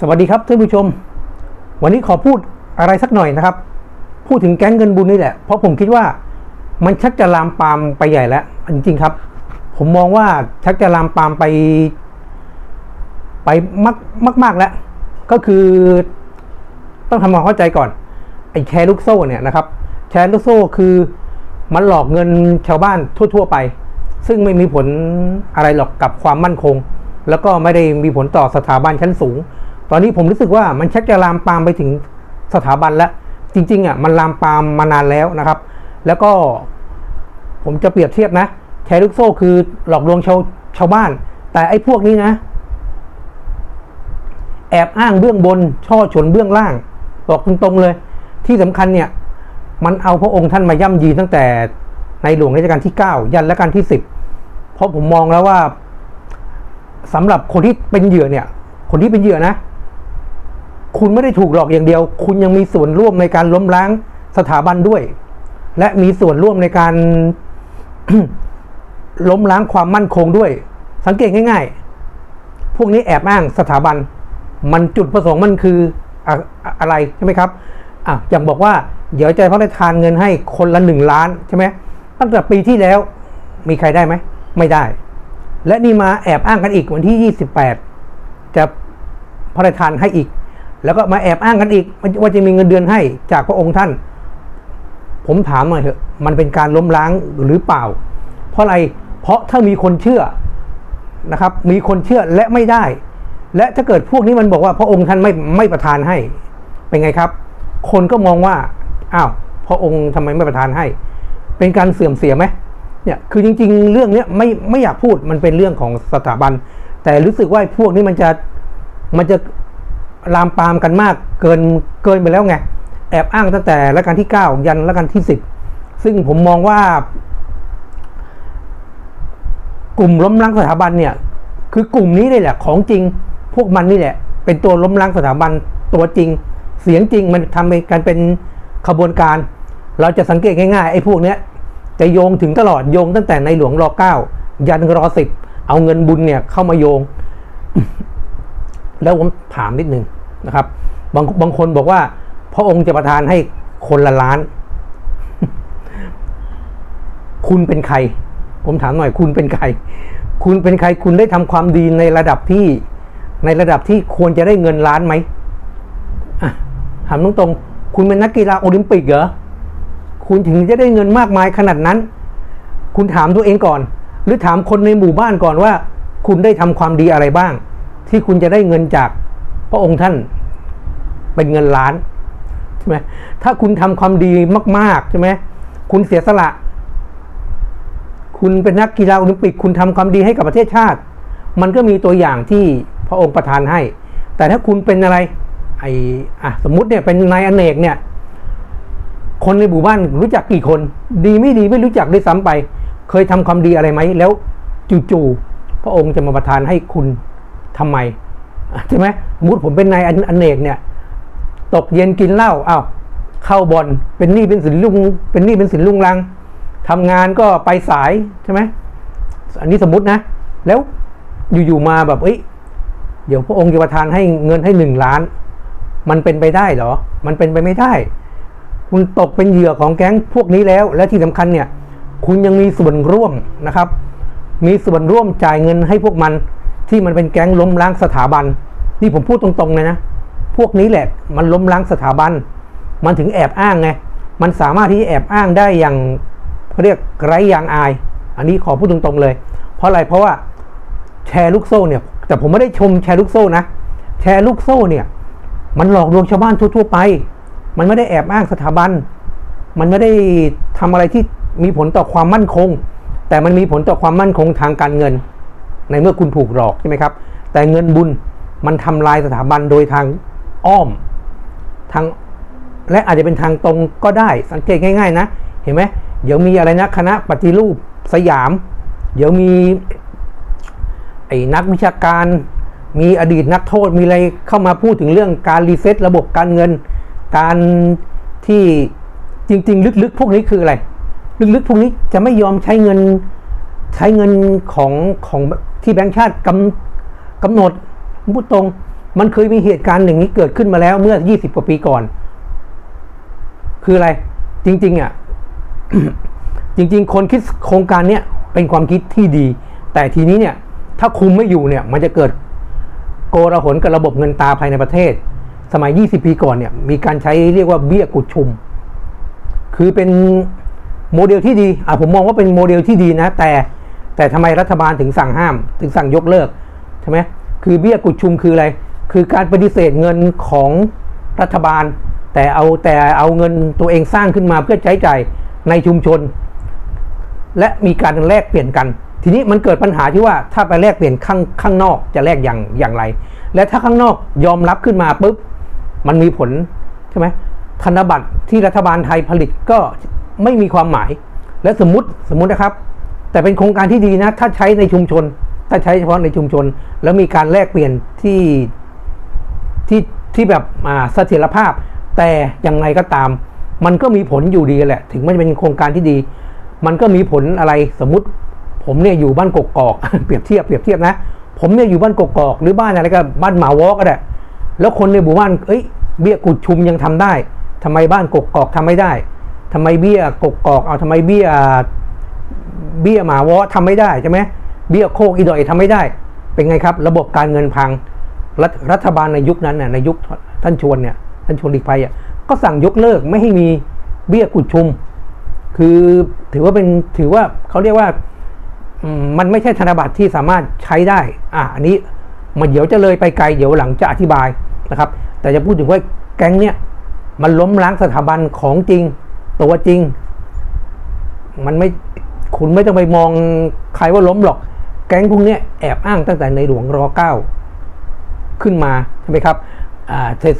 สวัสดีครับท่านผู้ชม วันนี้ขอพูดอะไรสักหน่อยนะครับ พูดถึงแก๊งเงินบุญนี่แหละ เพราะผมคิดว่ามันชักจะลามปามไปใหญ่แล้วจริงๆครับ ผมมองว่าชักจะลามปามไป ไปมากมากแล้ว ก็คือต้องทำความเข้าใจก่อนไอ้แชร์ลูกโซ่เนี่ยนะครับแชร์ลูกโซ่คือมันหลอกเงินชาวบ้านทั่ว ๆ ไป ซึ่งไม่มีผลอะไรหรอกกับความมั่นคง แล้วก็ไม่ได้มีผลต่อสถาบันชั้นสูง ตอนนี้ผมรู้สึกว่ามันชักจะลามปามไปถึงสถาบันแล้ว จริงๆอะมันลามปามมานานแล้วนะครับ แล้วก็ผมจะเปรียบเทียบนะแชร์ลูกโซ่คือหลอกลวงชาวชาวบ้าน แต่ไอ้พวกนี้นะ แอบอ้างเบื้องบน ช่อฉนเบื้องล่าง บอกตรงๆเลย ที่สำคัญเนี่ย มันเอาพระองค์ท่านมาย่ำยีตั้งแต่ในหลวงรัชกาลที่ 9 ยันรัชกาลที่ 10 เพราะผมมองแล้วว่าสำหรับคนที่เป็นเหยื่อเนี่ย คนที่เป็นเหยื่อนะ คุณไม่ได้ถูกหลอกอย่างเดียว คุณยังมีส่วนร่วมในการล้มล้างสถาบันด้วย และมีส่วนร่วมในการล้มล้างความมั่นคงด้วย สังเกตง่าย ๆ พวกนี้แอบอ้างสถาบัน มันจุดประสงค์มันคืออะอะไรใช่ไหมครับอะอย่างบอกว่า เดี๋ยวจะพระราชทานเงินให้คนละหนึ่งล้านใช่ไหมตั้งแต่ปีที่แล้วมีใครได้ไหม ไม่ได้ และนี่มาแอบอ้างกันอีกวันที่ 28 จะพระราชทานให้อีก แล้วก็มาแอบอ้างกันอีกว่าจะมีเงินเดือนให้จากพระองค์ท่าน ผมถามหน่อยเถอะมันเป็นการล้มล้างหรือเปล่า เพราะอะไรเพราะถ้ามีคนเชื่อนะครับ มีคนเชื่อและไม่ได้ และถ้าเกิดพวกนี้มันบอกว่าพระองค์ท่านไม่ไม่ประทานให้เป็นไงครับ คนก็มองว่าอ้าวพระองค์ทำไมไม่ประทานให้ เป็นการเสื่อมเสียไหมเนี่ยคือจริง ๆ เรื่องเนี้ยไม่ไม่อยากพูดมันเป็นเรื่องของสถาบัน แต่รู้สึกว่าพวกนี้มันจะมันจะ ลามปามกันมากเกินเกินไปแล้วไง แอบอ้างตั้งแต่รัชกาลที่ 9 ยันรัชกาลที่ 10 ซึ่งผมมองว่า กลุ่มล้มล้างสถาบันเนี่ย คือกลุ่มนี้นี่แหละ ของจริงพวกมันนี่แหละ เป็นตัวล้มล้างสถาบันตัวจริง เสียงจริงมันทำให้กันเป็นขบวนการ เราจะสังเกตง่ายๆไอ้พวกเนี้ยจะโยงถึงตลอดโยงตั้งแต่ในหลวงรอเก้ายันรอสิบเอาเงินบุญเนี่ยเข้ามาโยง แล้วผมถามนิดนึง นะครับบางบางคนบอกว่า พระองค์จะประทานให้คนละล้าน คุณเป็นใคร ผมถามหน่อยคุณเป็นใคร คุณเป็นใครคุณได้ทำความดีในระดับที่ ในระดับที่ควรจะได้เงินล้านไหมถามตรงๆคุณเป็นนักกีฬาโอลิมปิกเหรอคุณถึงจะได้เงินมากมายขนาดนั้น คุณถามตัวเองก่อน หรือถามคนในหมู่บ้านก่อนว่า คุณได้ทำความดีอะไรบ้าง ที่คุณจะได้เงินจาก ระองค์ท่านเป็นเงินล้านใช่ไหมถ้าคุณทำความดีมากๆใช่ไหมคุณเสียสละ คุณเป็นนักกีฬาโอลิมปิก คุณทำความดีให้กับประเทศชาติ มันก็มีตัวอย่างที่พระองค์ประทานให้ แต่ถ้าคุณเป็นอะไร ไอ้อะสมมุติเนี่ยเป็นนายอเนกเนี่ย คนในหมู่บ้านรู้จักกี่คน ดีไม่ดีไม่รู้จักด้วยซ้ำไป เคยทำความดีอะไรไหมแล้วจู่ๆพระองค์จะมาประทานให้คุณทำไม ใช่ไหมสมมติผมเป็นนายอเนกเนี่ย ตกเย็นกินเหล้าอ้าวเข้าบอลเป็นหนี้เป็นสินลุง เป็นหนี้เป็นสินลุงลังทำงานก็ไปสายใช่ไหมอันนี้สมมตินะ แล้วอยู่ๆมาแบบเอ้ยเดี๋ยวพระองค์จะประทานให้เงินให้หนึ่งล้าน มันเป็นไปได้เหรอ มันเป็นไปไม่ได้ คุณตกเป็นเหยื่อของแก๊งพวกนี้แล้ว และที่สำคัญเนี่ย คุณยังมีส่วนร่วมนะครับ มีส่วนร่วมจ่ายเงินให้พวกมัน ที่มันเป็นแก๊งล้มล้างสถาบัน นี่ผมพูดตรงๆเลยนะ พวกนี้แหละมันล้มล้างสถาบัน มันถึงแอบอ้างไง มันสามารถที่จะแอบอ้างได้อย่างเขาเรียกไร้ยางอาย อันนี้ขอพูดตรงๆเลย เพราะอะไร เพราะว่าแชร์ลูกโซ่เนี่ย แต่ผมไม่ได้ชมแชร์ลูกโซ่นะ แชร์ลูกโซ่เนี่ย มันหลอกลวงชาวบ้านทั่วๆไป มันไม่ได้แอบอ้างสถาบัน มันไม่ได้ทำอะไรที่มีผลต่อความมั่นคง แต่มันมีผลต่อความมั่นคงทางการเงิน ในเมื่อคุณถูกหลอกใช่ไหมครับ แต่เงินบุญมันทำลายสถาบันโดยทางอ้อมทางและอาจจะเป็นทางตรงก็ได้สังเกตง่าย ๆ นะ เห็นไหมเดี๋ยวมีอะไรนะคณะปฏิรูปสยาม เดี๋ยวมีไอ้นักวิชาการ มีอดีตนักโทษมีอะไรเข้ามาพูดถึงเรื่องการรีเซ็ตระบบการเงิน การที่จริง ๆ ลึกๆ พวกนี้คืออะไร ลึกๆ พวกนี้จะไม่ยอมใช้เงิน ใช้เงินของของที่แบงค์ชาติกำกำหนดพูดตรงมันเคยมีเหตุการณ์อย่งนี้เกิดขึ้นมาแล้วเมื่อ 20 กว่าปีก่อน คืออะไร จริง ๆ อะ จริง ๆ คนคิดโครงการเนี้ยเป็นความคิดที่ดี แต่ทีนี้เนี่ย ถ้าคุมไม่อยู่เนี่ย มันจะเกิดโกลาหลกับระบบเงินตาภายในประเทศ สมัย 20 ปีก่อนเนี่ย มีการใช้เรียกว่าเบี้ยกุดชุม คือเป็นโมเดลที่ดี อะผมมองว่าเป็นโมเดลที่ดีนะ แต่ แต่ทำไมรัฐบาลถึงสั่งห้าม ถึงสั่งยกเลิกใช่ไหมคือเบี้ยกุดชุมคืออะไร คือการปฏิเสธเงินของรัฐบาล แต่เอาแต่เอาเงินตัวเองสร้างขึ้นมาเพื่อใช้จ่ายในชุมชน และมีการแลกเปลี่ยนกัน ทีนี้มันเกิดปัญหาที่ว่าถ้าไปแลกเปลี่ยนข้างข้างนอกจะแลกอย่างอย่างไร และถ้าข้างนอกยอมรับขึ้นมาปุ๊บมันมีผลใช่ไหมธนบัตรที่รัฐบาลไทยผลิตก็ไม่มีความหมาย และสมมติสมมตินะครับ แต่เป็นโครงการที่ดีนะ ถ้าใช้ในชุมชน ถ้าใช้เฉพาะในชุมชน แล้วมีการแลกเปลี่ยนที่ที่ที่แบบอ่าเสถียรภาพ แต่ยังไงก็ตาม มันก็มีผลอยู่ดีแหละ ถึงมันจะเป็นโครงการที่ดี มันก็มีผลอะไรสมมติ ผมเนี่ยอยู่บ้านกกอกเปรียบเทียบเปรียบเทียบนะผมเนี่ยอยู่บ้านกกอกหรือบ้านอะไรก็บ้านหมาวอก็ได้แล้วคนในหมู่บ้านเอ้ยเบี้ยกุดชุมยังทำได้ทำไมบ้านกกอกทำไม่ได้ทำไมเบี้ยกกอกเอาทำไมเบี้ย เบี้ยหมาวอทำไม่ได้ใช่ไหมเบี้ยโคกอีดอยทำไม่ได้ เป็นไงครับ ระบบการเงินพังรัฐรัฐบาลในยุคนั้นน่ะในยุคท่านชวนเนี่ยท่านชวนหลีกภัยอะก็สั่งยกเลิกไม่ให้มีเบี้ยกุดชุม คือถือว่าเป็นถือว่าเขาเรียกว่ามมันไม่ใช่ธนบัตรที่สามารถใช้ได้ อะอันนี้มันเดี๋ยวจะเลยไปไกลเดี๋ยวหลังจะอธิบายนะครับ แต่จะพูดถึงว่าแก๊งเนี่ยมันล้มล้างสถาบันของจริงตัวจริง มันไม่ คุณไม่ต้องไปมองใครว่าล้มหรอก แก๊งพวกนี้แอบอ้างตั้งแต่ในหลวงรอเก้าขึ้นมาใช่ไหมครับ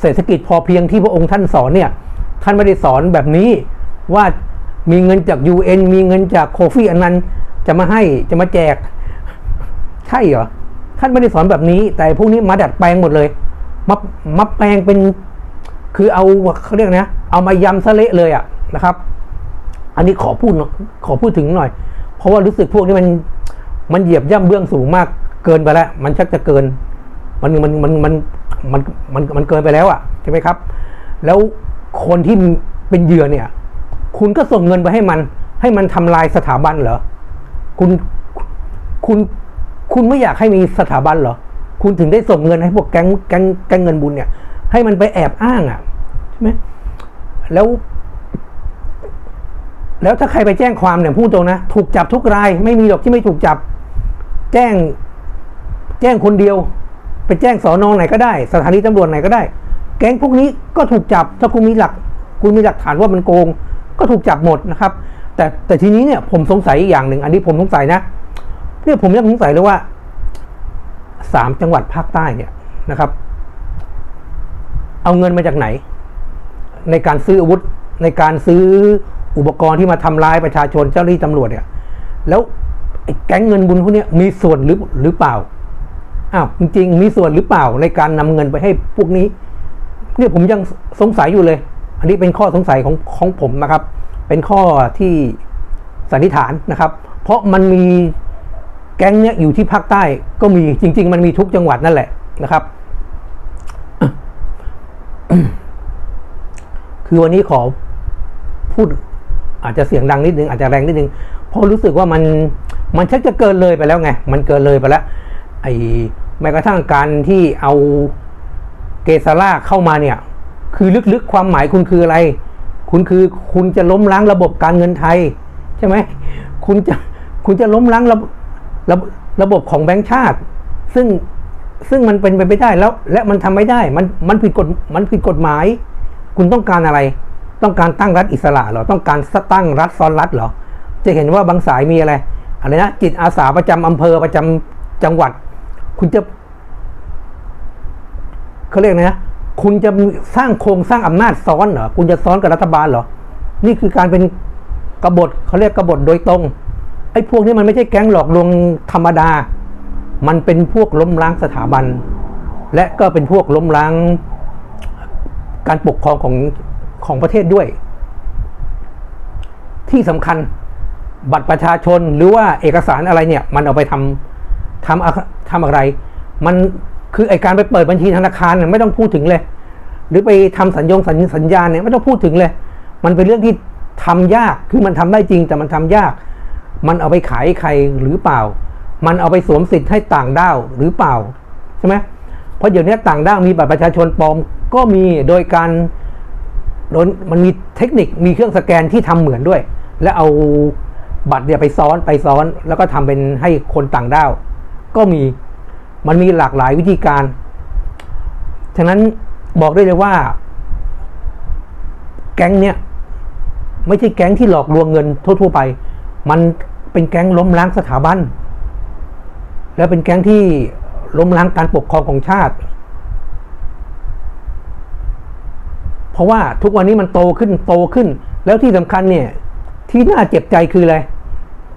เศรษฐกิจพอเพียงที่พระองค์ท่านสอนเนี่ยท่านไม่ได้สอนแบบนี้ว่ามีเงินจาก UN มีเงินจากโคฟี่อันนั้นจะมาให้จะมาแจก ใช่เหรอท่านไม่ได้สอนแบบนี้ แต่พวกนี้มาดัดแปลงหมดเลยมามาแปลงเป็น คือเอาเขาเรียกนะ เอามายำซะเละเลยอะนะครับ อันนี้ขอพูดหน่อยขอพูดถึงหน่อย เพราะว่ารู้สึกพวกนี้มันมันเหยียบย่ำเบื้องสูงมากเกินไปแล้ว มันชักจะเกิน มันมันมันมันมันมันมันเกินไปแล้วอะใช่ไหมครับ แล้วคนที่เป็นเหยื่อเนี่ย คุณก็ส่งเงินไปให้มัน ให้มันทำลายสถาบันเหรอคุณคุณคุณไม่อยากให้มีสถาบันเหรอคุณถึงได้ส่งเงินให้พวกแก๊งแก๊งแก๊งเงินบุญเนี่ย ให้มันไปแอบอ้างอะใช่ไหมแล้ว แล้วถ้าใครไปแจ้งความเนี่ยพูดตรงนะ ถูกจับทุกราย ไม่มีหรอกที่ไม่ถูกจับ แจ้ง แจ้งคนเดียว ไปแจ้งสอนอไหนก็ได้ สถานีตำรวจไหนก็ได้ แก๊งพวกนี้ก็ถูกจับ ถ้าคุณมีหลัก คุณมีหลักฐานว่ามันโกง ก็ถูกจับหมดนะครับ แต่แต่ทีนี้เนี่ยผมสงสัยอีกอย่างหนึ่ง อันนี้ผมสงสัยนะเนี่ยผมยังสงสัยเลยว่าสามจังหวัดภาคใต้เนี่ยนะครับ เอาเงินมาจากไหน ในการซื้ออาวุธในการซื้อ อุปกรณ์ที่มาทำร้ายประชาชนเจ้าหน้าที่ตำรวจเนี่ย แล้วแก๊งเงินบุญพวกนี้มีส่วนหรือหรือเปล่าอ้าวจริงๆมีส่วนหรือเปล่าในการนำเงินไปให้พวกนี้ เนี่ยผมยังสงสัยอยู่เลย อันนี้เป็นข้อสงสัยของของผมนะครับ เป็นข้อที่สันนิษฐานนะครับ เพราะมันมีแก๊งเนี้ยอยู่ที่ภาคใต้ก็มีจริง ๆ มันมีทุกจังหวัดนั่นแหละนะครับ คือวันนี้ขอพูด อาจจะเสียงดังนิดนึงอาจจะแรงนิดนึงเพราะรู้สึกว่ามันมันชักจะเกินเลยไปแล้วไง มันเกินเลยไปแล้ว ไอ้แม้กระทั่งการที่เอาเกษาล่าเข้ามาเนี่ย คือลึกๆความหมายคุณคืออะไร คุณคือคุณจะล้มล้างระบบการเงินไทย ใช่ไหมคุณจะคุณจะล้มล้างระบบระบบระบบของแบงก์ชาติ ซึ่งซึ่งมันเป็นไปไม่ได้แล้ว และมันทำไม่ได้ มันมันผิดกฎมันผิดกฎหมาย คุณต้องการอะไร ต้องการตั้งรัฐอิสระเหรอต้องการตั้งรัฐซ้อนรัฐเหรอ จะเห็นว่าบางสายมีอะไรอะไรนะจิตอาสาประจำอำเภอประจำจังหวัด คุณจะเขาเรียกนะคุณจะสร้างโครงสร้างอำนาจซ้อนเหรอคุณจะซ้อนกับรัฐบาลเหรอ นี่คือการเป็นกบฏเขาเรียกกบฏโดยตรงไอ้พวกนี้มันไม่ใช่แก๊งหลอกลวงธรรมดา มันเป็นพวกล้มล้างสถาบัน และก็เป็นพวกล้มล้างการปกครองของ ของประเทศด้วย ที่สำคัญบัตรประชาชนหรือว่าเอกสารอะไรเนี่ย มันเอาไปทำทำทำอะไร มันคือไอการไปเปิดบัญชีธนาคารเนี่ยไม่ต้องพูดถึงเลย หรือไปทำสัญญงสัญสัญญาเนี่ยไม่ต้องพูดถึงเลย มันเป็นเรื่องที่ทำยากคือมันทำได้จริงแต่มันทำยาก มันเอาไปขายใครหรือเปล่า มันเอาไปสวมสิทธิ์ให้ต่างด้าวหรือเปล่าใช่ไหมเพราะเดี๋ยวนี้ต่างด้าวมีบัตรประชาชนปลอมก็มีโดยการ โดนมันมีเทคนิคมีเครื่องสแกนที่ทำเหมือนด้วย แล้วเอาบัตรเนี่ยไปซ้อนไปซ้อนแล้วก็ทำเป็นให้คนต่างด้าว ก็มีมันมีหลากหลายวิธีการ ฉะนั้นบอกได้เลยว่า แก๊งเนี้ยไม่ใช่แก๊งที่หลอกลวงเงินทั่วๆไป มันเป็นแก๊งล้มล้างสถาบัน แล้วเป็นแก๊งที่ล้มล้างการปกครองของชาติ เพ ราะว่าทุกวันนี้มันโตขึ้นโตขึ้น แล้วที่สำคัญเนี่ยที่น่าเจ็บใจคืออะไร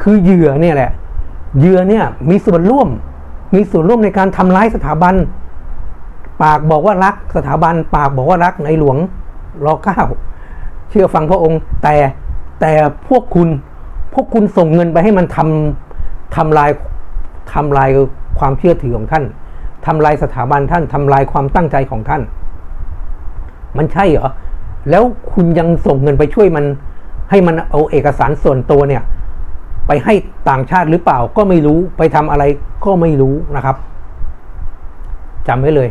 คือเหยื่อเนี่ยแหละ เหยื่อเนี่ยมีส่วนร่วม มีส่วนร่วมในการทำร้ายสถาบัน ปากบอกว่ารักสถาบัน ปากบอกว่ารักในหลวงรอเก้าเชื่อฟังพระองค์ แต่แต่พวกคุณพวกคุณส่งเงินไปให้มันทำทำลายทำลายความเชื่อถือของท่านทำลายสถาบันท่านทำลายความตั้งใจของท่าน มันใช่เหรอ แล้วคุณยังส่งเงินไปช่วยมัน ให้มันเอาเอกสารส่วนตัวเนี่ย ไปให้ต่างชาติหรือเปล่าก็ไม่รู้ไปทำอะไรก็ไม่รู้นะครับจำไว้เลย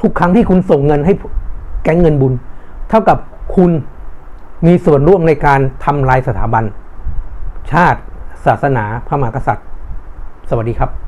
ทุกครั้งที่คุณส่งเงินให้แก๊งเงินบุญ เท่ากับคุณมีส่วนร่วมในการทำลายสถาบัน ชาติ ศาสนาพระมหากษัตริย์ สวัสดีครับ